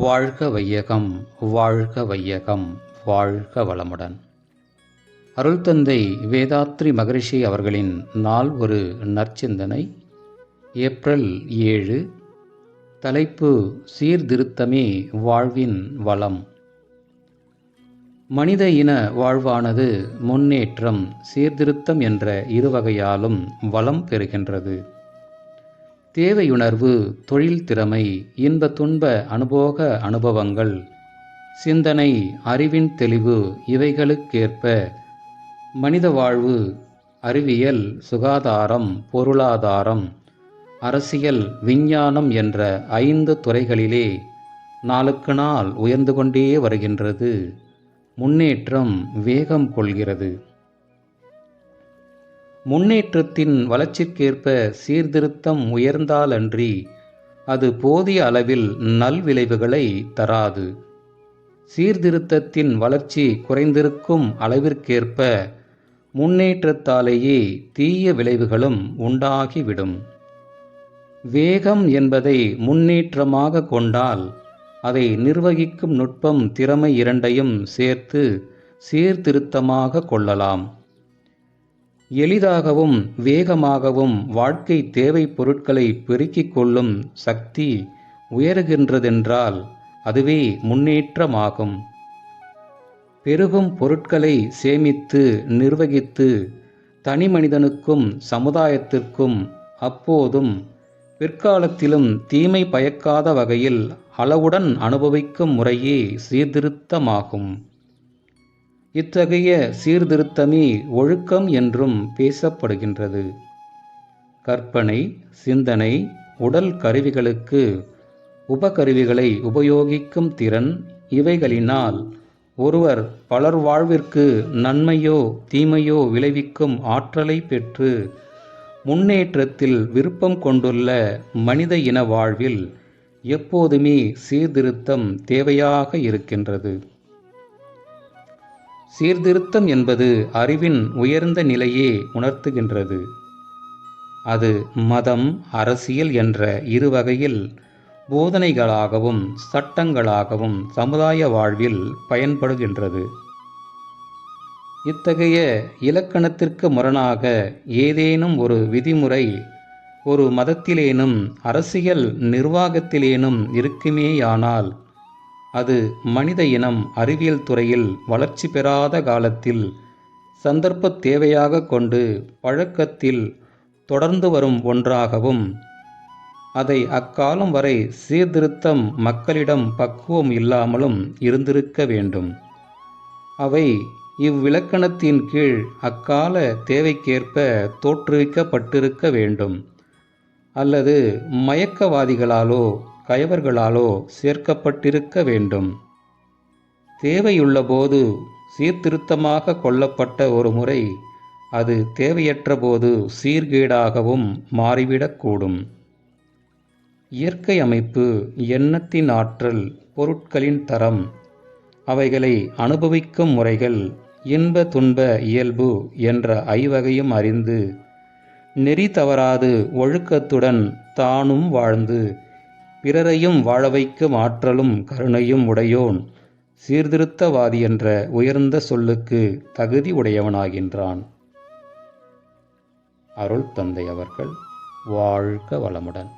வாழ்க வையகம் வாழ்க வையகம் வாழ்க வளமுடன். அருள் தந்தை வேதாத்ரி மகரிஷி அவர்களின் நாள் ஒரு நற்சிந்தனை. ஏப்ரல் ஏழு தலைப்பு சீர்திருத்தமே வாழ்வின் வளம். மனித இன வாழ்வானது முன்னேற்றம் சீர்திருத்தம் என்ற இருவகையாலும் வளம் பெறுகின்றது. தேவையுணர்வு தொழில் திறமை இன்ப துன்ப அனுபோக அனுபவங்கள் சிந்தனை அறிவின் தெளிவு இவைகளுக்கேற்ப மனித வாழ்வு அறிவியல் சுகாதாரம் பொருளாதாரம் அரசியல் விஞ்ஞானம் என்ற ஐந்து துறைகளிலே நாளுக்கு நாள் உயர்ந்து கொண்டே வருகின்றது. முன்னேற்றம் வேகம் கொள்கிறது. முன்னேற்றத்தின் வளர்ச்சிக்கேற்ப சீர்திருத்தம் உயர்ந்தாலன்றி அது போதிய அளவில் நல்விளைவுகளை தராது. சீர்திருத்தத்தின் வளர்ச்சி குறைந்திருக்கும் அளவிற்கேற்ப முன்னேற்றத்தாலேயே தீய விளைவுகளும் உண்டாகிவிடும். வேகம் என்பதை முன்னேற்றமாக கொண்டால் அதை நிர்வகிக்கும் நுட்பம் திறமை இரண்டையும் சேர்த்து சீர்திருத்தமாக கொள்ளலாம். எளிதாகவும் வேகமாகவும் வாழ்க்கை தேவை பொருட்களை பெருக்கிக் கொள்ளும் சக்தி உயருகின்றதென்றால் அதுவே முன்னேற்றமாகும். பெருகும் பொருட்களை சேமித்து நிர்வகித்து தனி மனிதனுக்கும் சமுதாயத்திற்கும் அப்போதும் பிற்காலத்திலும் தீமை பயக்காத வகையில் அளவுடன் அனுபவிக்கும் முறையே சீர்திருத்தமாகும். இத்தகைய சீர்திருத்தமே ஒழுக்கம் என்றும் பேசப்படுகின்றது. கற்பனை சிந்தனை உடல் கருவிகளுக்கு உபகருவிகளை உபயோகிக்கும் திறன் இவைகளினால் ஒருவர் பலர் வாழ்விற்கு நன்மையோ தீமையோ விளைவிக்கும் ஆற்றலை பெற்று முன்னேற்றத்தில் விருப்பம் கொண்டுள்ள மனித இன வாழ்வில் எப்போதுமே சீர்திருத்தம் தேவையாக இருக்கின்றது. சீர்திருத்தம் என்பது அறிவின் உயர்ந்த நிலையே உணர்த்துகின்றது. அது மதம் அரசியல் என்ற இரு வகையில் போதனைகளாகவும் சட்டங்களாகவும் சமுதாய வாழ்வில் பயன்படுகின்றது. இத்தகைய இலக்கணத்திற்கு முரணாக ஏதேனும் ஒரு விதிமுறை ஒரு மதத்திலேனும் அரசியல் நிர்வாகத்திலேனும் இருக்குமேயானால் அது மனித இனம் அறிவியல் துறையில் வளர்ச்சி பெறாத காலத்தில் சந்தர்ப்ப தேவையாக கொண்டு பழக்கத்தில் தொடர்ந்து வரும் ஒன்றாகவும் அதை அக்காலம் வரை சீர்திருத்தம் மக்களிடம் பக்குவம் இல்லாமலும் இருந்திருக்க வேண்டும். அவை இவ்விலக்கணத்தின் கீழ் அக்கால தேவைக்கேற்ப தோற்றுவிக்கப்பட்டிருக்க வேண்டும். அல்லது மயக்கவாதிகளாலோ கயவர்களாலோ சேர்க்கப்பட்டிருக்க வேண்டும். தேவையுள்ளபோது சீர்திருத்தமாக கொள்ளப்பட்ட ஒரு முறை அது தேவையற்ற போது சீர்கேடாகவும் மாறிவிடக்கூடும். இயற்கை அமைப்பு எண்ணத்தின் ஆற்றல் பொருட்களின் தரம் அவைகளை அனுபவிக்கும் முறைகள் இன்ப துன்ப இயல்பு என்ற ஐவகையும் அறிந்து நெறி தவறாது ஒழுக்கத்துடன் தானும் வாழ்ந்து பிறரையும் வாழ வைக்கும் ஆற்றலும் கருணையும் உடையோன். சீர்திருத்தவாதி என்ற உயர்ந்த சொல்லுக்கு தகுதி உடையவனாகின்றான். அருள் தந்தை அவர்கள் வாழ்க வளமுடன்.